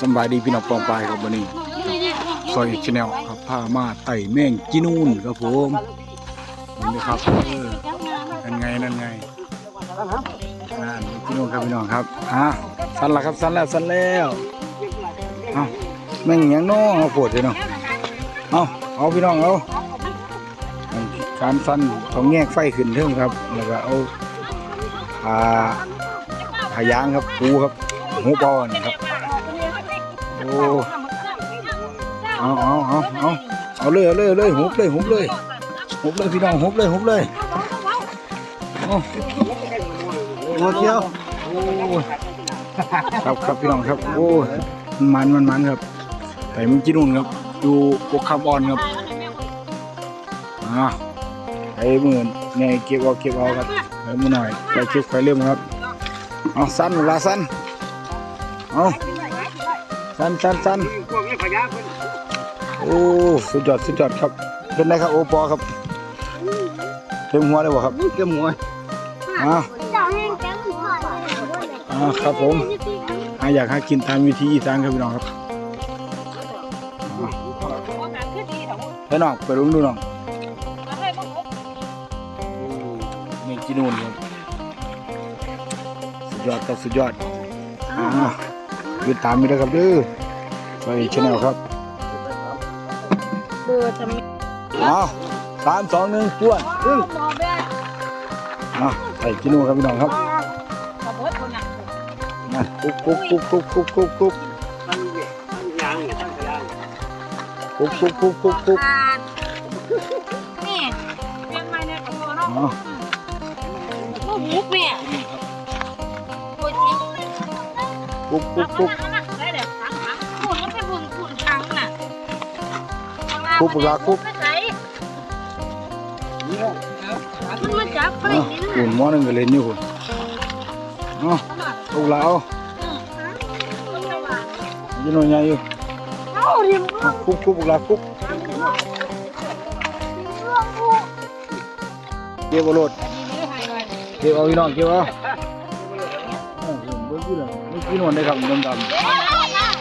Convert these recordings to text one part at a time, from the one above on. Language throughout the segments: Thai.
สบายดีพี่น้องปองปายครับวันนี้ซอยชแนลครับพามาไต่แม่งจีนูนครับผมนี่นะครับเออนั่นไงนั่นไงนั่นจีนูนครับพี่น้องครับอะสั้นละครับสั้นแล้วสั้นแล้วเอาแม่งยังน้อเอาปวดเลยเนาะเอาเอาพี่น้องเอาการสั้นต้องแยกไฟขึ้นเทิงครับแล้วก็เอา อ่าพายางครับปูครับหูปอนครับโอ้เอาเอาเอาเอาเอาเลยเอาเลยเอาเลยหุบเลยหุบเลยหุบเลยพี่น้องหุบเลยหุบเลยเอาโอ้เที่ยวโอ้ยครับครับพี่น้องครับโอ้ยมันมันมันครับแต่มึงกินนู่นครับดูพวกคาร์บอนครับอ่าไอ้มือเนี่ยเก็บเอาเก็บเอาครับ ไอ้มือหน่อยไปเก็บไฟเริ่มครับเอาสั้นเวลาสั้นเอาสั้นสั้นสั้นโอ้สุดยอดสุดยอดครับเป็นไงครับโอปอครับเต็มหัวเลยบ่ครับเต็มหัวอ่าอ่าครับผมอ่าอยากหากินตามวิธีอีสานครับพี่น้องครับอ่าให้น้องไปลุงดูน้อง นี่กินนู่นครับสุดยอดครับสุดยอดอ่าติดตามมีด้วยครับเด้อไปชแนลครับเบอร์จะมีเอาสามสองหนึ่งจวดอ้าวหมอแม่เอาใส่กินนูครับพี่น้องครับขอบคุณคนน่ะมากุ๊กกุ๊กกุ๊กกุ๊กกุ๊กกุ๊กกุ๊กกุ๊กกุ๊กกุ๊กกุ๊กกุ๊กขาดนี่ยังไงเนี่ยขอโทษเนาะเอาลูก มุกเนี่ยโอ้ยจริงปุ๊บปุ๊บปุ๊บเอามาเอามาได้เดี๋ยวฟังฟังพูดมันไปบุญคุณฟังน่ะฟังลาปุ๊บลาปุ๊บไปใส่มันมาจับไปนี่นะคุณมอนึงก็เล่นอยู่คุณเนาะปุ๊บลาเอาายู่หน่อยใหญ่อยู่เอาดิมปุ๊บปุ๊บลาปุ๊เดี๋ยวโหลด เอาพี่น้องเก็บเอาเบิ้งกูเลยไม่กินวันได้ครับดำดำ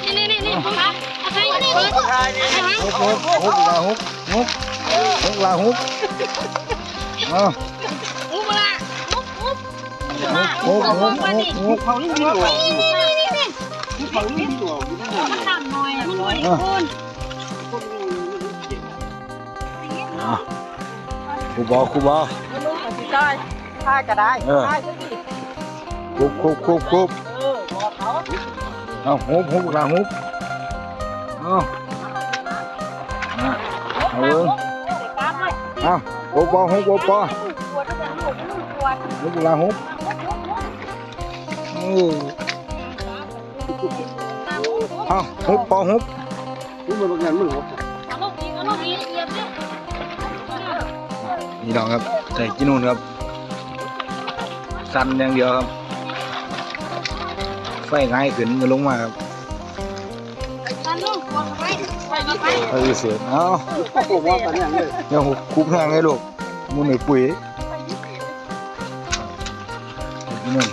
นี่นี่นี่นี่ของเขาใครนี่นี่ของใครนี่ฮุกฮุกฮุกลาฮุกฮุกฮุกลาฮุกเอาฮุกลาฮุกฮุกฮุกฮุกฮุกเขาลิ้นดีกว่าเขาลิ้นตัวอยู่นั่นเลยต่ำหน่อยหน่อยคุณครูบอครูบน ลูกสิได้ถ้าก็ได้เออได้สิคุบคุบคุบคุบเออบอกเขาเอาฮุบฮุบลาฮุบเอาอะ เอาเอิงตามเลยเอาฮุบปอฮุบปอปอปวดตั้งแต่หัวจนปวดฮุบลาฮุบเออเอาฮุบปอฮุบเอาลูกอีกเอาลูกอีกเหยียบเนี่ยนี่น้องครับใส่กินนู่นครับ สั่นอย่างเดียวครับ ไฟง่ายขึ้นก็ลงมาครับตามลูกวางไปไปไปไฟเสียเอาเดี๋ยวคุบแห้งให้ลูกมุนในปุ๋ยกินนู่น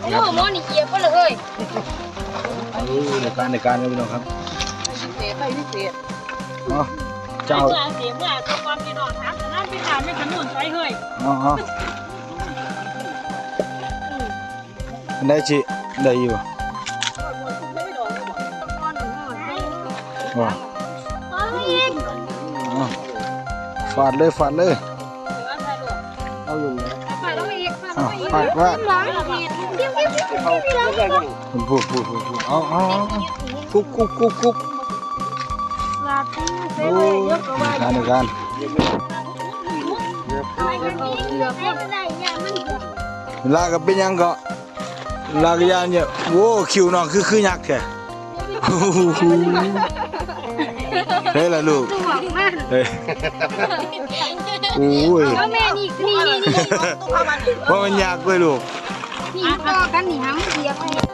โอ้โหนี่เหยียบไปเลยเออในการในการครับพี่น้องครับพิเศษไปพิเศษเอาเจ้าเสียงว่าตัวความพี่น้องถามแต่นั่นพี่ถามไม่ขนุนไปเฮ้ยเอาเอ đây chị đầy rồi wow. phạt lên phạt lên à, phạt quá phụt phụt phụt phụt cúc cúc cúc cúc gan gan. Là cái bên nhang gọi ลากยานเนี่ยว้าคิวน้องคือคือยักแค่เฮ้ยล่ะลูกเฮ้ยโอ้ยแล้แม่นี่นี่นี่ว่ามันยากเว้ยลูกนี่ก็กันหนี่หางเสียว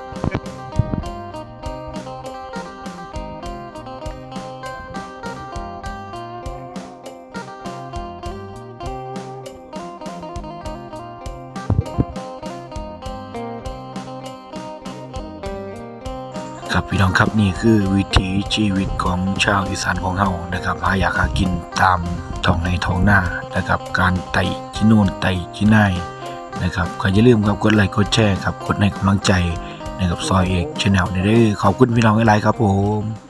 ครับพี่น้องครับนี่คือวิถีชีวิตของชาวอีสานของเฮานะครับหาอยากหากินตามท้องในท้องหน้านะครับการไต่ที่นู่นไต่ที่นายนะครับก็อย่าลืมครับกดไลค์กดแชร์ครับกดให้กำลังใจนะครับซอยเอกชาแนลเด้อขอบคุณพี่น้องหลายๆครับผม